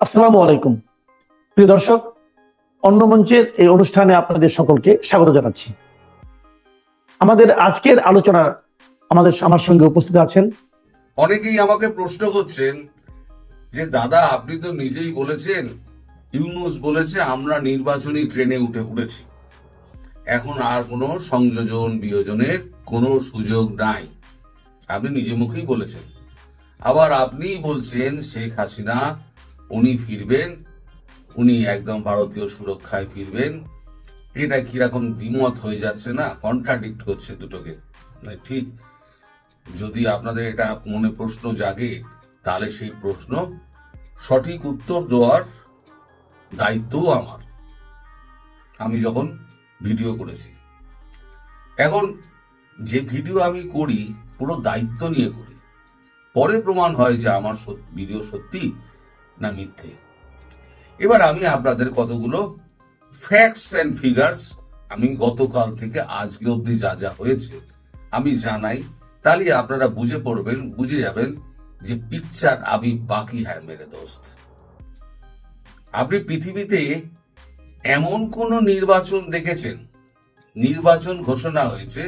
আসসালামু আলাইকুম। প্রিয় দর্শক, অন্য মঞ্চের এই অনুষ্ঠানে আপনাদের সকলকে স্বাগত জানাচ্ছি। আমাদের আজকের আলোচনা আমাদের আমার সঙ্গে উপস্থিত আছেন। অনেকেই আমাকে প্রশ্ন করছেন যে, দাদা, আপনি তো নিজেই বলেছেন, ইউনুস বলেছে আমরা নির্বাচনী ট্রেনে উঠে পড়েছি। এখন আর কোনো সংযোজন বিয়োজনের কোনো সুযোগ নাই। আপনি নিজে মুখেই বলেছেন। আবার আপনিই বলছেন, শেখ হাসিনা উনি ফিরবেন, উনি একদম ভারতীয় সুরক্ষায় ফিরবেন। এটা কীরকম দ্বিমত হয়ে যাচ্ছে না কন্ট্রাডিক্ট করছে দুটোকে। ঠিক যদি আপনাদের এটা মনে প্রশ্ন জাগে, তাহলে সেই প্রশ্ন সঠিক উত্তর দেওয়ার দায়িত্বও আমার। আমি যখন ভিডিও করেছি, এখন যে ভিডিও আমি করি, পুরো দায়িত্ব নিয়ে করি। পরে প্রমাণ হয় যে আমার ভিডিও সত্যি না মিথ্যে। এবার আমি আপনাদের কতগুলো ফ্যাক্টস অ্যান্ড ফিগার্স আমি গতকাল থেকে আজকে অবধি যা যা হয়েছে আমি জানাই, তাহলে আপনারা বুঝে পড়বেন, বুঝে যাবেন যে পিকচার আমি বাকি হ্যাঁ মেরে দোস্ত। আপনি পৃথিবীতে এমন কোন নির্বাচন দেখেছেন? নির্বাচন ঘোষণা হয়েছে,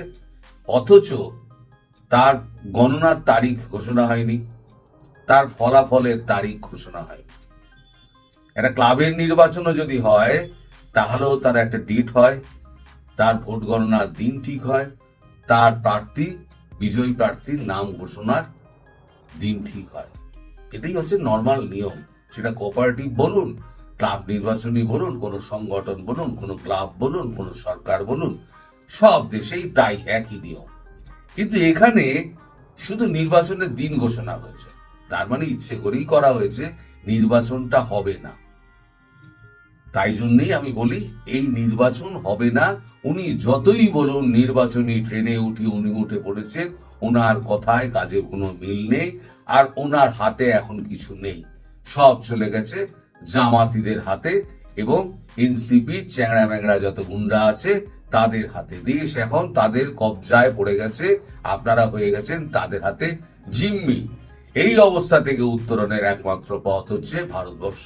অথচ তার গণনার তারিখ ঘোষণা হয়নি। তার ফলাফলের তারিখ ঘোষণা হয়নি একটা ক্লাবের নির্বাচনও যদি হয়, তাহলেও তার একটা ডেট হয়, তার ভোট গণনার দিন ঠিক হয়, তার প্রার্থী, বিজয়ী প্রার্থীর নাম ঘোষণার দিন ঠিক হয়। এটাই হচ্ছে নর্মাল নিয়ম। সেটা কোঅপারেটিভ বলুন ক্লাব নির্বাচনী বলুন, কোনো সংগঠন বলুন, কোনো ক্লাব বলুন, কোনো সরকার বলুন, সব দেশেই তাই একই নিয়ম। কিন্তু এখানে শুধু নির্বাচনের দিন ঘোষণা হয়েছে। তার মানে ইচ্ছে করেই করা হয়েছে, নির্বাচনটা হবে না। তাই জন্যই আমি বলি, এই নির্বাচন হবে না। উনি যতই বলুন, নির্বাচনী ট্রেনে উঠি, উনি উঠে পড়েছেন। ওনার কথায় কাজের কোনো মিল নেই, আর ওনার হাতে এখন কিছু নেই। সব চলে গেছে জামাতিদের হাতে এবং এনসিপি চ্যাংড়া ম্যাংড়া যত গুন্ডা আছে, তাদের হাতে। দেশ এখন তাদের কবজায় পড়ে গেছে। আপনারা হয়ে গেছেন তাদের হাতে জিম্মি। এই অবস্থা থেকে উত্তরণের একমাত্র পথ হচ্ছে ভারতবর্ষ।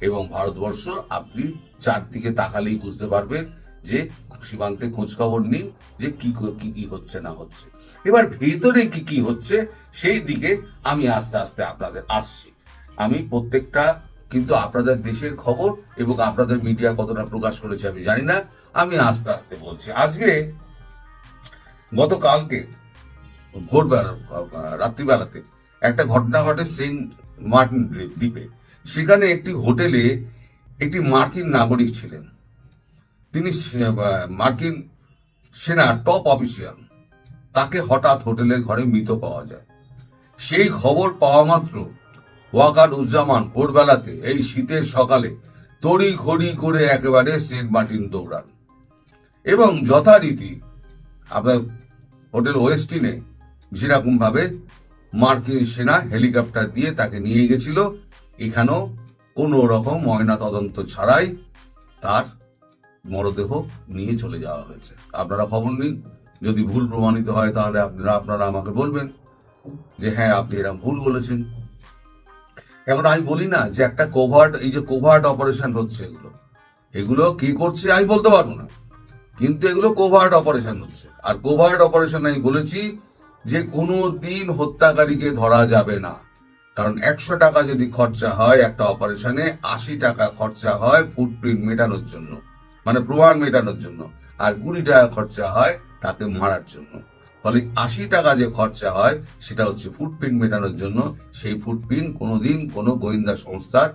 এবং ভারতবর্ষ আপনি চারদিকে তাকালেই বুঝতে পারবেন যে সীমান্তে খোঁজ খবর নিন যে কি কি কি হচ্ছে না হচ্ছে। এবার ভেতরে কি কি হচ্ছে সেই দিকে আমি আস্তে আস্তে আপনাদের আসছি। আমি প্রত্যেকটা কিন্তু আপনাদের দেশের খবর এবং আপনাদের মিডিয়া কতটা প্রকাশ করেছে আমি জানি না। আমি আস্তে আস্তে বলছি। আজকে গতকালকে ভোরবেলা রাত্রিবেলাতে একটা ঘটনা ঘটে সেন্ট মার্টিন দ্বীপে সেখানে একটি হোটেলে একটি মার্কিন নাগরিক ছিলেন। তিনি মার্কিন সেনা টপ অফিসিয়াল। তাকে হঠাৎ হোটেলের ঘরে মৃত পাওয়া যায়। সেই খবর পাওয়া মাত্র ওয়াকার উজ্জামান ভোরবেলাতে এই শীতের সকালে তড়ি ঘড়ি করে একেবারে সেন্ট মার্টিন দৌড়ান। এবং যথারীতি আপনার হোটেল ওয়েস্টিনে যেরকম ভাবে মার্কিন সেনা হেলিকপ্টার দিয়ে তাকে নিয়ে গেছিল। এখানেও কোনো রকম ময়না তদন্ত ছাড়াই তার মরদেহ নিয়ে চলে যাওয়া হয়েছে। আপনারা খবর নিন। যদি ভুল প্রমাণিত হয় তাহলে আপনারা আপনারা আমাকে বলবেন যে হ্যাঁ আপনি এরকম ভুল বলেছেন। এখন আমি বলি না যে একটা কোভার্ট এই যে কোভার্ট অপারেশন হচ্ছে এগুলো। এগুলো কি করছে আমি বলতে পারব না। কিন্তু এগুলো কোভার্ট অপারেশন হচ্ছে। আর কোভার্ট অপারেশন আমি বলেছি যে কোনো দিন হত্যাকারীকে ধরা যাবে না। কারণ একশো টাকা যদি খরচা হয় একটা অপারেশনে, আশি টাকা খরচা হয় ফুটপ্রিন্ট মেটানোর জন্য। মানে প্রমাণ মেটানোর জন্য। আর কুড়ি টাকা খরচা হয় তাকে মারার জন্য। ফলে আশি টাকা যে খরচা হয়, সেটা হচ্ছে ফুটপ্রিন্ট মেটানোর জন্য। সেই ফুটপ্রিন্ট কোনোদিন কোনো গোয়েন্দা সংস্থার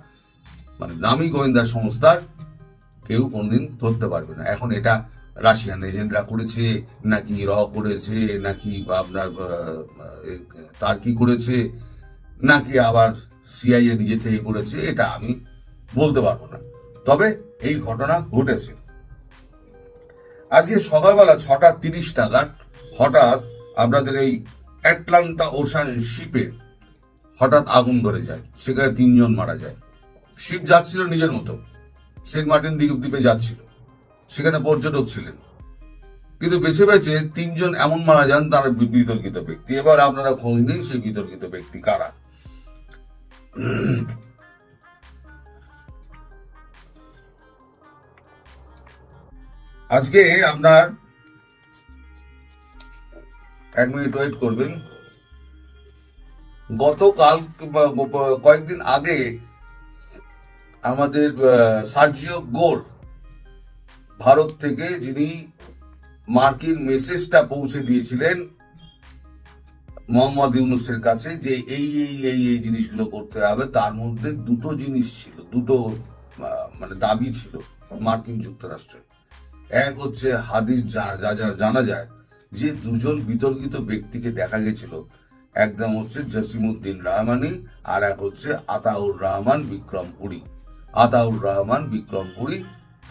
মানে দামি গোয়েন্দা সংস্থার কেউ কোনোদিন ধরতে পারবে না। এখন এটা রাশিয়ান এজেন্টরা করেছে নাকি র করেছে নাকি আপনার আহ, এ, তার কি করেছে নাকি আবার সিআইএ নিজে থেকে করেছে এটা আমি বলতে পারব না। তবে এই ঘটনা ঘটেছে। আজকে সকালবেলা ছটা তিরিশ নাগাদ হঠাৎ আপনাদের এই অ্যাটলান্টা ওশান শিপে হঠাৎ আগুন ধরে যায়। সেখানে তিনজন মারা যায়। শিপ যাচ্ছিল নিজের মতো। সেন্ট মার্টিন দ্বীপ দ্বীপে যাচ্ছিল। সেখানে পর্যটক ছিলেন। কিন্তু বেছে বেছে তিনজন এমন মারা যান তারা বিতর্কিত ব্যক্তি। এবার আপনারা খোঁজ নিন সেই বিতর্কিত ব্যক্তি কারা। আজকে আপনার এক মিনিট ওয়েট করবেন। গতকাল কয়েকদিন আগে আমাদের সার্জিও গোড় ভারত থেকে যিনি মার্কিন মেসেজটা পৌঁছে দিয়েছিলেন মোহাম্মদ ইউনুসের কাছে যে এই এই এই এই জিনিসগুলো করতে হবে, তার মধ্যে দুটো জিনিস ছিল, দুটো মানে দাবি ছিল মার্কিন যুক্তরাষ্ট্রের এক হচ্ছে হাদির যা যা জানা যায় যে দুজন বিতর্কিত ব্যক্তিকে দেখা গেছিল, একদম হচ্ছে জসিমুদ্দিন রহমানি আর এক হচ্ছে আতাউর রহমান বিক্রমপুরী। আতাউর রহমান বিক্রমপুরী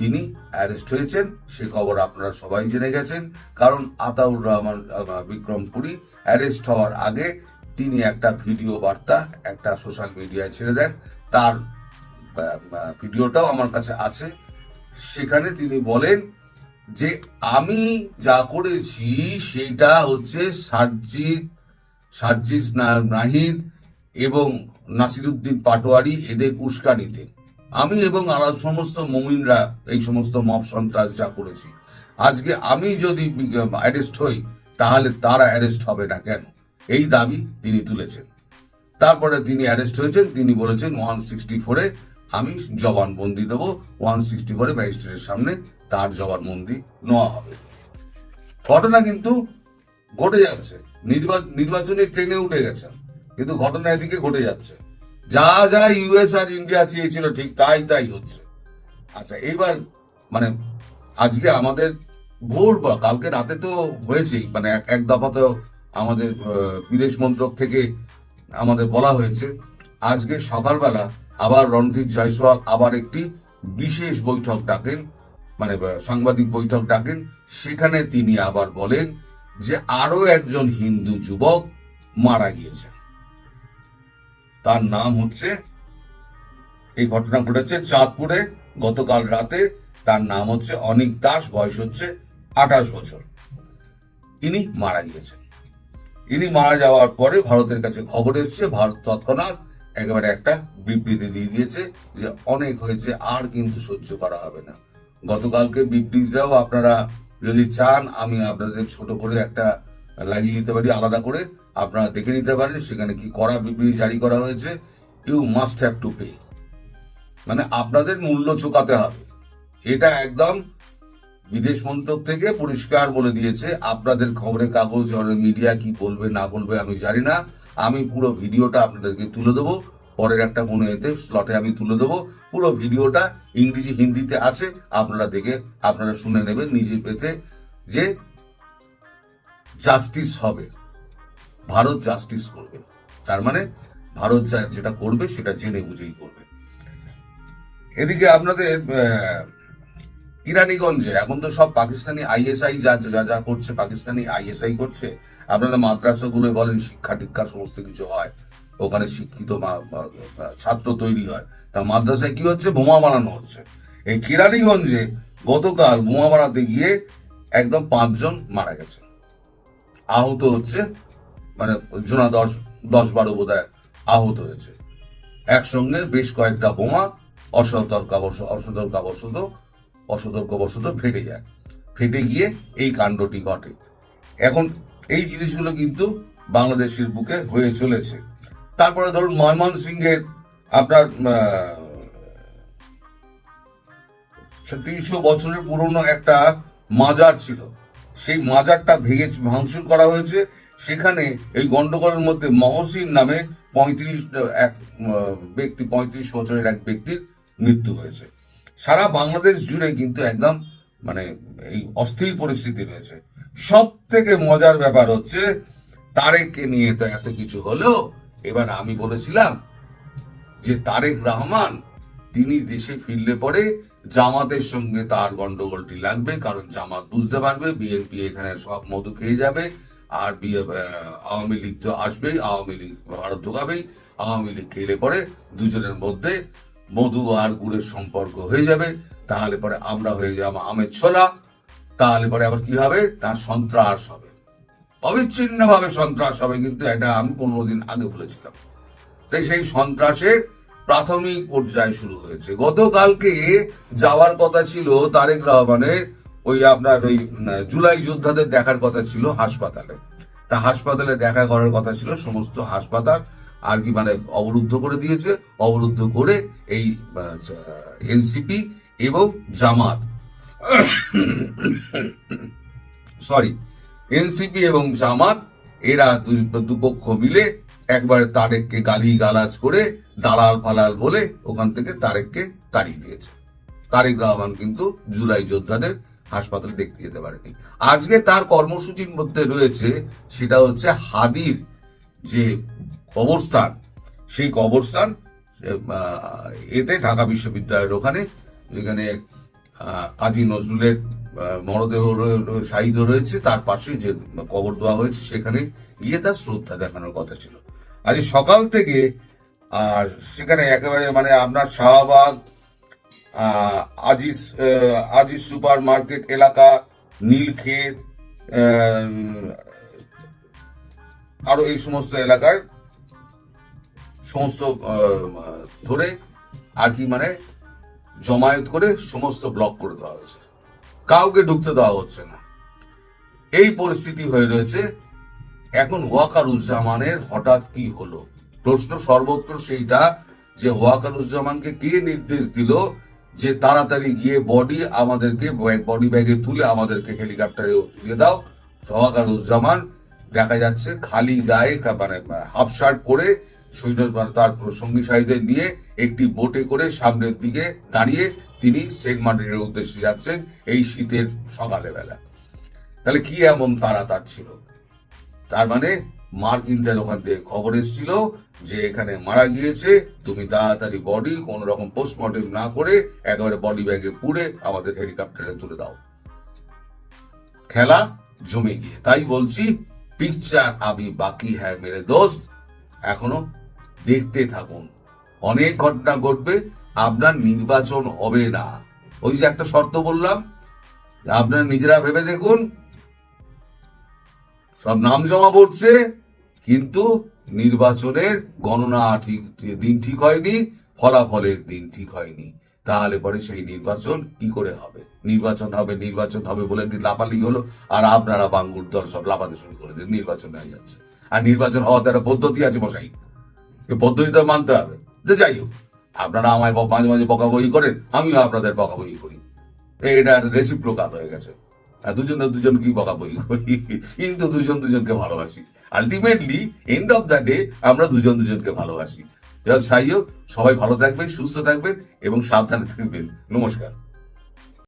তিনি অ্যারেস্ট হয়েছেন সে খবর আপনারা সবাই জেনে গেছেন। কারণ আতাউর রহমান আহ, বিক্রমপুরী অ্যারেস্ট হওয়ার আগে তিনি একটা ভিডিও বার্তা একটা সোশ্যাল মিডিয়ায় ছেড়ে দেন। তার ভিডিওটাও আমার কাছে আছে। সেখানে তিনি বলেন যে আমি যা করেছি সেটা হচ্ছে সার্জিদ সার্জিস নাহিদ এবং নাসিরুদ্দিন পাটোয়ারি এদের উস্কানিতে। আমি এবং আলাদা সমস্ত মমিনরা এই সমস্ত মব সন্ত্রাস যা করেছি। আজকে আমি যদি অ্যারেস্ট হই, তাহলে তারা অ্যারেস্ট হবে না কেন? এই দাবি তিনি তুলেছেন। তারপরে তিনি অ্যারেস্ট হয়েছেন, তিনি বলেছেন ওয়ান সিক্সটি ফোরে আমি জবানবন্দি দেবো ওয়ান সিক্সটি ফোরে ম্যাজিস্ট্রেটের সামনে তার জবানবন্দি নেওয়া হবে। ঘটনা কিন্তু ঘটে যাচ্ছে। নির্বা- নির্বাচনী ট্রেনে উঠে গেছেন, কিন্তু ঘটনা এদিকে ঘটে যাচ্ছে। যা যা ইউএস আর ইন্ডিয়া চেয়েছিল ঠিক তাই তাই হচ্ছে। আচ্ছা এইবার মানে আজকে আমাদের ভোর বা কালকে রাতে তো হয়েছেই মানে এক- দফা তো আমাদের বিদেশ মন্ত্রক থেকে আমাদের বলা হয়েছে। আজকে সকালবেলা আবার রণধীর জয়সওয়াল আবার একটি বিশেষ বৈঠক ডাকেন মানে সাংবাদিক বৈঠক ডাকেন। সেখানে তিনি আবার বলেন যে আরও একজন হিন্দু যুবক মারা গিয়েছে। তার নাম হচ্ছে, এই ঘটনা ঘটেছে চাঁদপুরে গতকাল রাতে। তার নাম হচ্ছে অনিক দাস, বয়স হচ্ছে আঠাশ বছর। ইনি মারা গিয়েছেন। ইনি মারা যাওয়ার পরে ভারতের কাছে খবর এসছে, ভারত তৎক্ষণাৎ একেবারে একটা বিবৃতি দিয়ে দিয়েছে যে অনেক হয়েছে, আর কিন্তু সহ্য করা হবে না। গতকালকে বিবৃতিটাও আপনারা যদি চান, আমি আপনাদের ছোট করে একটা লাগিয়ে দিতে পারি, আলাদা করে আপনারা দেখে নিতে পারেন সেখানে কি করা, বিবৃতি জারি করা হয়েছে। You must have to pay মানে আপনাদের মূল্য চুকাতে হবে। এটা একদম বিদেশ মন্ত্রক থেকে পরিষ্কার বলে দিয়েছে। আপনাদের খবরের কাগজ মিডিয়া কি বলবে, না বলবে আমি জানি না। আমি পুরো ভিডিওটা আপনাদেরকে তুলে দেবো। পরের একটা কোনো এতে স্লটে আমি তুলে দেবো। পুরো ভিডিওটা ইংরেজি, হিন্দিতে আছে। আপনারা দেখে, আপনারা শুনে নেবেন নিজে পেতে যে জাস্টিস হবে। ভারত জাস্টিস করবে। তার মানে ভারত যেটা করবে, সেটা জেনে বুঝেই করবে। এদিকে আপনাদের ইরানিগঞ্জে, এখন তো সব পাকিস্তানি আইএসআই যা যা যা করছে, পাকিস্তানি আইএসআই করছে, আপনারা মাদ্রাসাগুলো বলেন, শিক্ষা টিক্ষা সমস্ত কিছু হয়। ওখানে শিক্ষিত ছাত্র তৈরি হয়। তা মাদ্রাসায় কি হচ্ছে? বোমা বানানো হচ্ছে। এই কিরানীগঞ্জে গতকাল বোমা বানাতে গিয়ে একদম পাঁচজন মারা গেছে। আহত হচ্ছে মানে জোনা দশ দশ বারো বোধ আহত হয়েছে। একসঙ্গে বেশ কয়েকটা বোমা অসতর্কাবশ, অসতর্কাবশত, অসতর্কবশত ফেটে যায়। ফেটে গিয়ে এই কাণ্ডটি ঘটে। এখন এই জিনিসগুলো কিন্তু বাংলাদেশের বুকে হয়ে চলেছে। তারপরে ধরুন ময়মনসিংহের আপনার তিনশো বছরের পুরনো একটা মাজার ছিল। সেই মাজারটা ভেঙে ভাঙচুর করা হয়েছে। সেখানে এই গন্ডগোলের মধ্যে মহসিন নামে পঁয়ত্রিশ, এক ব্যক্তি, পঁয়ত্রিশ বছরের এক ব্যক্তির মৃত্যু হয়েছে। সারা বাংলাদেশ জুড়ে কিন্তু একদম মানে এই অস্থির পরিস্থিতি রয়েছে। সব থেকে মজার ব্যাপার হচ্ছে, তারেককে নিয়ে তো এত কিছু হলো। এবার আমি বলেছিলাম যে তারেক রহমান, তিনি দেশে ফিরলে পরে জামাতের সঙ্গে তার গন্ডগোলটি লাগবে, কারণ জামাত বুঝতে পারবে, বিএনপি এখানে সব মধু খেয়ে যাবে, আর আওয়ামী লীগ তো আসবেই, আওয়ামী লীগ ভারত ঢোকাবেই, আওয়ামী লীগ খেলে পরে দুজনের মধ্যে মধু আর গুড়ের সম্পর্ক হয়ে যাবে, তাহলে পরে আমরা হয়ে যাব আমের ছোলা, তাহলে পরে আবার কি হবে? না, সন্ত্রাস হবে। অবিচ্ছিন্ন ভাবে সন্ত্রাস হবে, কিন্তু এটা আমি পনেরো দিন আগে বলেছিলাম। তাই সেই সন্ত্রাসের প্রাথমিক পর্যায়ে শুরু হয়েছে। গতকালকে যাওয়ার কথা ছিল তারেক রহমানের ওই আপনার ওই জুলাই যোদ্ধাদের দেখার কথা ছিল হাসপাতালে। তা হাসপাতালে দেখা করার কথা ছিল, সমস্ত হাসপাতাল আর কি মানে অবরুদ্ধ করে দিয়েছে, অবরুদ্ধ করে এই এনসিপি এবং জামাত। সরি, এনসিপি এবং জামাত, এরা দুপক্ষ মিলে একবারে তারেককে গালি গালাজ করে দালাল ফালাল বলে ওখান থেকে তারেককে তাড়িয়ে দিয়েছে। তারেক রহমান কিন্তু জুলাই যোদ্ধাদের হাসপাতালে দেখতে যেতে পারেনি। আজকে তার কর্মসূচির মধ্যে রয়েছে সেটা হচ্ছে হাদির যে কবরস্থান, সেই কবরস্থান এতে ঢাকা বিশ্ববিদ্যালয়ের ওখানে যেখানে কাজী নজরুলের মরদেহ রয়ে- রয়েছে, তার পাশে যে কবর দেওয়া হয়েছে সেখানে গিয়ে তার শ্রদ্ধা দেখানোর কথা ছিল। আজ সকাল থেকে সেখানে একেবারে মানে আপনার শাহবাগ আহ, আজিজ সুপার মার্কেট এলাকা নীলক্ষেত আহ, আরও এই সমস্ত এলাকায় সমস্ত ধরে আর কি মানে জমায়েত করে সমস্ত ব্লক করে দেওয়া হয়েছে। কাউকে ঢুকতে দেওয়া হচ্ছে না। এই পরিস্থিতি হয়ে রয়েছে। এখন ওয়াকারুজ্জামানের হঠাৎ কি হলো? প্রশ্ন সর্বত্র সেইটা যে ওয়াকারুজ্জামানকে কে নির্দেশ দিল যে তাড়াতাড়ি গিয়ে বডি আমাদেরকে বডি ব্যাগে তুলে আমাদেরকে হেলিকপ্টারে তুলে দাও? ওয়াকারুজ্জামান দেখা যাচ্ছে খালি গায়ে মানে হাফ শার্ট পরে সৈন্য মানে তার সঙ্গী সাথীদের নিয়ে একটি বোটে করে সামনের দিকে দাঁড়িয়ে তিনি সেন্ট মার্টিনের উদ্দেশ্যে যাচ্ছেন এই শীতের সকালে বেলা তাহলে কি এমন তার ছিল? তার মানে মার্কিনদের ওখান থেকে খবর এসেছিল যে এখানে মারা গিয়েছে। তুমি তাড়াতাড়ি বডি কোন রকম পোস্টমর্টম না করে একেবারে বডি ব্যাগে পুড়ে আমাদের হেলিকপ্টারে তুলে দাও। খেলা জমে গিয়ে। তাই বলছি পিকচার আমি বাকি হ্যাঁ মেরে দোস্ত এখনও দেখতে থাকুন। অনেক ঘটনা ঘটবে, আপনার নির্বাচন হবে না। ওই যে একটা শর্ত বললাম, আপনারা নিজেরা ভেবে দেখুন সব নাম জমা পড়ছে, কিন্তু নির্বাচনের গণনা ঠিক, দিন ঠিক হয়নি, ফলাফলের দিন ঠিক হয়নি। তাহলে পরে সেই নির্বাচন কি করে হবে? নির্বাচন হবে নির্বাচন হবে বলে লাপালি হলো, আর আপনারা বাঙ্গুর দল সব লাপাতে শুরু করে দিন, নির্বাচন হয়ে যাচ্ছে। আর নির্বাচন হওয়ার একটা পদ্ধতি আছে মশাই। এই পদ্ধতিটা মানতে হবে। যে যাই হোক, আপনারা আমায় মাঝে মাঝে বকাবই করেন, আমিও আপনাদের বকাবই করি। এটা একটা রেসিপ্রোকাল হয়ে গেছে। দুজনে দুজন কি বকাবই করি। কিন্তু দুজন দুজনকে ভালোবাসি। Ultimately end of the day আমরা দুজন দুজনকে ভালোবাসি। যাই হোক, সবাই ভালো থাকবেন, সুস্থ থাকবেন এবং সাবধানে থাকবেন। নমস্কার।